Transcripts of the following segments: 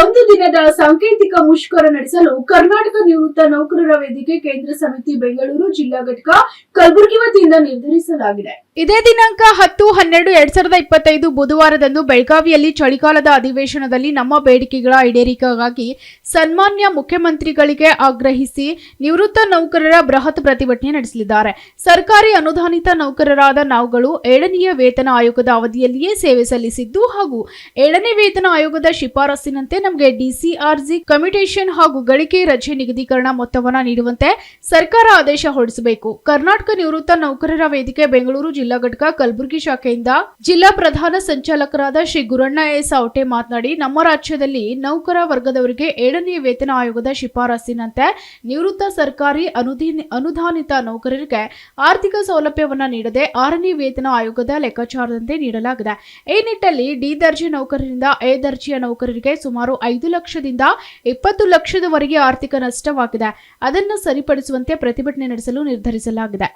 ಒಂದು ದಿನದ ಸಾಂಕೇತಿಕ ಮುಷ್ಕರ ನಡೆಸಲು ಕರ್ನಾಟಕ ನಿವೃತ್ತ ನೌಕರರ ವೇದಿಕೆ ಕೇಂದ್ರ ಸಮಿತಿ ಬೆಂಗಳೂರು ಜಿಲ್ಲಾ ಘಟಕ ಕಲಬುರಗಿ ವತಿಯಿಂದ ನಿರ್ಧರಿಸಲಾಗಿದೆ. ಇದೇ ದಿನಾಂಕ ಹತ್ತು ಹನ್ನೆರಡು ಎರಡ್ ಸಾವಿರದ ಇಪ್ಪತ್ತೈದು ಬುಧವಾರದಂದು ಬೆಳಗಾವಿಯಲ್ಲಿ ಚಳಿಗಾಲದ ಅಧಿವೇಶನದಲ್ಲಿ ನಮ್ಮ ಬೇಡಿಕೆಗಳ ಈಡೇರಿಕೆಗಾಗಿ ಸನ್ಮಾನ್ಯ ಮುಖ್ಯಮಂತ್ರಿಗಳಿಗೆ ಆಗ್ರಹಿಸಿ ನಿವೃತ್ತ ನೌಕರರ ಬೃಹತ್ ಪ್ರತಿಭಟನೆ ನಡೆಸಲಿದ್ದಾರೆ. ಸರ್ಕಾರಿ ಅನುದಾನಿತ ನೌಕರರಾದ ನಾವುಗಳು ಏಳನೆಯ ವೇತನ ಆಯೋಗದ ಅವಧಿಯಲ್ಲಿಯೇ ಸೇವೆ ಸಲ್ಲಿಸಿದ್ದು ಹಾಗೂ ಏಳನೇ ವೇತನ ಆಯೋಗದ ಶಿಫಾರಸ್ಸಿನಂತೆ ನಮಗೆ ಡಿಸಿಆರ್ಜಿ ಕಮ್ಯುಟೇಷನ್ ಹಾಗೂ ಗಳಿಕೆ ರಜೆ ನಿಗದೀಕರಣ ಮೊತ್ತವನ್ನು ನೀಡುವಂತೆ ಸರ್ಕಾರ ಆದೇಶ ಹೊರಡಿಸಬೇಕು. ಕರ್ನಾಟಕ ನಿವೃತ್ತ ನೌಕರರ ವೇದಿಕೆ ಬೆಂಗಳೂರು ಜಿಲ್ಲಾ ಘಟಕ ಕಲಬುರಗಿ ಶಾಖೆಯಿಂದ ಜಿಲ್ಲಾ ಪ್ರಧಾನ ಸಂಚಾಲಕರಾದ ಶ್ರೀ ಗುರಣ್ಣ ಎಸ್ ಔಟೆ ಮಾತನಾಡಿ, ನಮ್ಮ ರಾಜ್ಯದಲ್ಲಿ ನೌಕರ ವರ್ಗದವರಿಗೆ ಏಳನೇ ವೇತನ ಆಯೋಗದ ಶಿಫಾರಸ್ಸಿನಂತೆ ನಿವೃತ್ತ ಸರ್ಕಾರಿ ಅನುದೀನ ಅನುದಾನಿತ ನೌಕರರಿಗೆ ಆರ್ಥಿಕ ಸೌಲಭ್ಯವನ್ನು ನೀಡದೆ ಆರನೇ ವೇತನ ಆಯೋಗದ ಲೆಕ್ಕಾಚಾರದಂತೆ ನೀಡಲಾಗಿದೆ. ಈ ನಿಟ್ಟಲ್ಲಿ ಡಿ ದರ್ಜೆ ನೌಕರರಿಂದ ಎ ದರ್ಜೆಯ ನೌಕರರಿಗೆ ಸುಮಾರು ಐದು ಲಕ್ಷದಿಂದ ಇಪ್ಪತ್ತು ಲಕ್ಷದವರೆಗೆ ಆರ್ಥಿಕ ನಷ್ಟವಾಗಿದೆ. ಅದನ್ನು ಸರಿಪಡಿಸುವಂತೆ ಪ್ರತಿಭಟನೆ ನಡೆಸಲು ನಿರ್ಧರಿಸಲಾಗಿದೆ.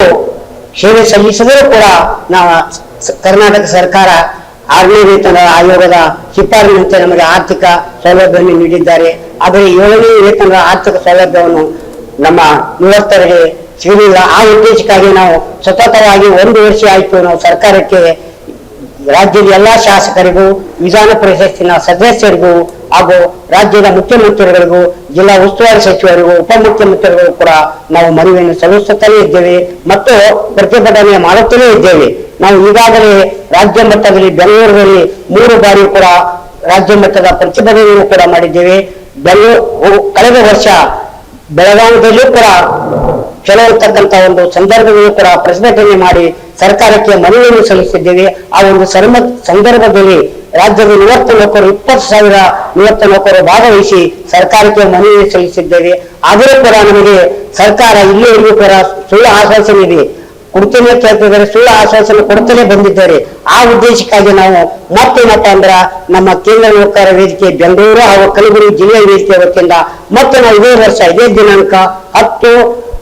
ಸೇವೆ ಸಲ್ಲಿಸಿದರೂ ಕೂಡ ಕರ್ನಾಟಕ ಸರ್ಕಾರ ಆರನೇ ವೇತನ ಆಯೋಗದ ಶಿಫಾರಸಿನಂತೆ ನಮಗೆ ಆರ್ಥಿಕ ಸೌಲಭ್ಯವನ್ನು ನೀಡಿದ್ದಾರೆ. ಆದರೆ ಏಳನೇ ವೇತನ ಆರ್ಥಿಕ ಸೌಲಭ್ಯವನ್ನು ನಮ್ಮ ಮೂವತ್ತರಿಗೆ ಸಿಗಲಿಲ್ಲ. ಆ ಉದ್ದೇಶಕ್ಕಾಗಿ ನಾವು ಸತತವಾಗಿ ಒಂದು ವರ್ಷ ಆಯಿತು ನಾವು ಸರ್ಕಾರಕ್ಕೆ ರಾಜ್ಯದ ಎಲ್ಲಾ ಶಾಸಕರಿಗೂ ವಿಧಾನ ಪರಿಷತ್ತಿನ ಸದಸ್ಯರಿಗೂ ಹಾಗೂ ರಾಜ್ಯದ ಮುಖ್ಯಮಂತ್ರಿಗಳಿಗೂ, ಜಿಲ್ಲಾ ಉಸ್ತುವಾರಿ ಸಚಿವರಿಗೂ, ಉಪಮುಖ್ಯಮಂತ್ರಿಗಳಿಗೂ ಕೂಡ ನಾವು ಮನವಿಯನ್ನು ಸಲ್ಲಿಸುತ್ತಲೇ ಇದ್ದೇವೆ ಮತ್ತು ಪ್ರತಿಭಟನೆ ಮಾಡುತ್ತಲೇ ಇದ್ದೇವೆ. ನಾವು ಈಗಾಗಲೇ ರಾಜ್ಯ ಮಟ್ಟದಲ್ಲಿ ಬೆಂಗಳೂರಿನಲ್ಲಿ ಮೂರು ಬಾರಿ ಕೂಡ ರಾಜ್ಯ ಮಟ್ಟದ ಪ್ರತಿಭಟನೆಯನ್ನು ಕೂಡ ಮಾಡಿದ್ದೇವೆ. ಬೆಂಗಳೂರು ಕಳೆದ ವರ್ಷ ಬೆಳಗಾವಿಯಲ್ಲೂ ಕೂಡ ಕೆಲವರ್ತಕ್ಕಂತ ಒಂದು ಸಂದರ್ಭದಲ್ಲಿ ಕೂಡ ಪ್ರತಿಭಟನೆ ಮಾಡಿ ಸರ್ಕಾರಕ್ಕೆ ಮನವಿಯನ್ನು ಸಲ್ಲಿಸಿದ್ದೇವೆ. ಆ ಒಂದು ಸರ್ಮ ಸಂದರ್ಭದಲ್ಲಿ ರಾಜ್ಯದ ನಿವೃತ್ತ ನೌಕರು ಇಪ್ಪತ್ತು ಸಾವಿರ ಮೂವತ್ತು ನೌಕರು ಭಾಗವಹಿಸಿ ಸರ್ಕಾರಕ್ಕೆ ಮನವಿ ಸಲ್ಲಿಸಿದ್ದೇವೆ. ಆದರೂ ಕೂಡ ನಮಗೆ ಸರ್ಕಾರ ಇಲ್ಲಿವರೆಗೂ ಕೂಡ ಸುಳ್ಳು ಆಶ್ವಾಸನೆ ಇದೆ. ಕೊಡ್ತೇನೆ ಕೇಳ್ತಿದ್ದಾರೆ, ಸುಳ್ಳು ಆಶ್ವಾಸನೆ ಕೊಡ್ತಲೇ ಬಂದಿದ್ದಾರೆ. ಆ ಉದ್ದೇಶಕ್ಕಾಗಿ ನಾವು ಮತ್ತೆ ಮತ್ತೆ ಅಂದ್ರ ನಮ್ಮ ಕೇಂದ್ರ ನೌಕರ ವೇದಿಕೆ ಬೆಂಗಳೂರು ಹಾಗೂ ಕಲಬುರಗಿ ಜಿಲ್ಲೆಯ ವೇದಿಕೆ ವತಿಯಿಂದ ಮತ್ತೆ ನಾವು ಇದೇ ವರ್ಷ ಇದೇ ದಿನಾಂಕ ಹತ್ತು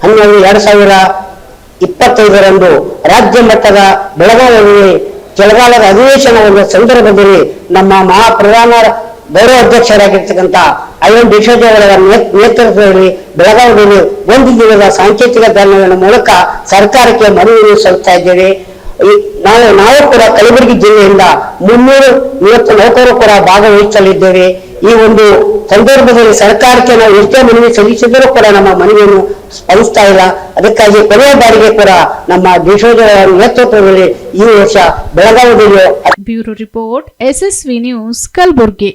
ಹನ್ನೆರಡು ಎರಡ್ ಸಾವಿರ ಇಪ್ಪತ್ತೈದರಂದು ರಾಜ್ಯ ಮಟ್ಟದ ಬೆಳಗಾವಿಯಲ್ಲಿ ಚಳಿಗಾಲದ ಅಧಿವೇಶನದ ಸಂದರ್ಭದಲ್ಲಿ ನಮ್ಮ ಮಹಾ ಪ್ರಧಾನ ಗೌರವ ಅಧ್ಯಕ್ಷರಾಗಿರ್ತಕ್ಕಂಥ ಐ ಎನ್ ಅವರ ನೇತೃತ್ವದಲ್ಲಿ ಬೆಳಗಾವಿಯಲ್ಲಿ ಒಂದು ದಿನದ ಸಾಂಕೇತಿಕ ಧರ್ಮಗಳ ಮೂಲಕ ಸರ್ಕಾರಕ್ಕೆ ಮನವಿಯನ್ನು ಸಲ್ಲಿಸ್ತಾ ಇದ್ದೇವೆ. ನಾವು ನಾವು ಕೂಡ ಕಲಬುರಗಿ ಜಿಲ್ಲೆಯಿಂದ ಮುನ್ನೂರು ಮೂವತ್ತು ನೌಕರರು ಕೂಡ ಭಾಗವಹಿಸಲಿದ್ದೇವೆ. ಈ ಒಂದು ಸಂದರ್ಭದಲ್ಲಿ ಸರ್ಕಾರಕ್ಕೆ ನಾವು ಎಷ್ಟೇ ಮನವಿ ಸಲ್ಲಿಸಿದರೂ ಕೂಡ ನಮ್ಮ ಮನವಿಯನ್ನು ಸ್ಪಂದಿಸ್ತಾ ಇಲ್ಲ. ಅದಕ್ಕಾಗಿ ಕೊನೆಯ ಬಾರಿಗೆ ಕೂಡ ನಮ್ಮ ದೇಶದ ನೇತೃತ್ವದಲ್ಲಿ ಈ ವರ್ಷ ಬೆಳಗಾವಿಯಲ್ಲಿ bureau report, SSV news, Kalaburagi.